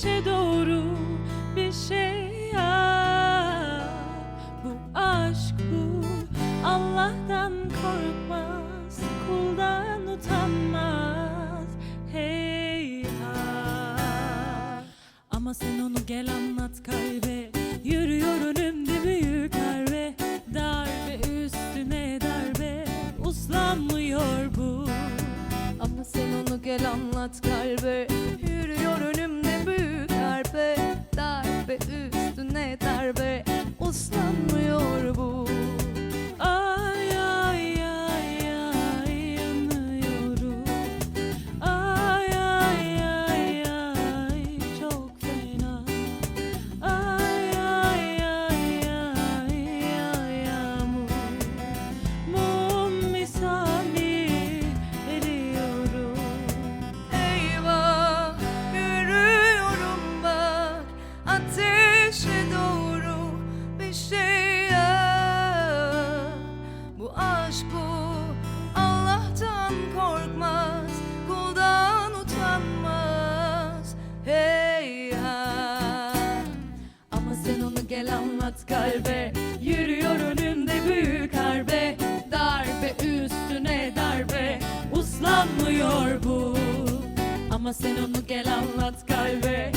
ateşe doğru bir şey yap. Bu aşk bu. Allah'tan korkmaz Kuldan utanmaz. Hey ha. Ama sen onu gel anlat kalbe. Yürüyor önümde büyük harbe Darbe üstüne darbe Uslanmıyor bu. Ama sen onu gel anlat kalbe. Darbe aşk bu. Allah'tan korkmaz Kuldan utanmaz. Hey ha. Ama sen onu gel anlat kalbe. Yürüyor önünde büyük harbe. Darbe üstüne darbe. Uslanmıyor bu. Ama sen onu gel anlat kalbe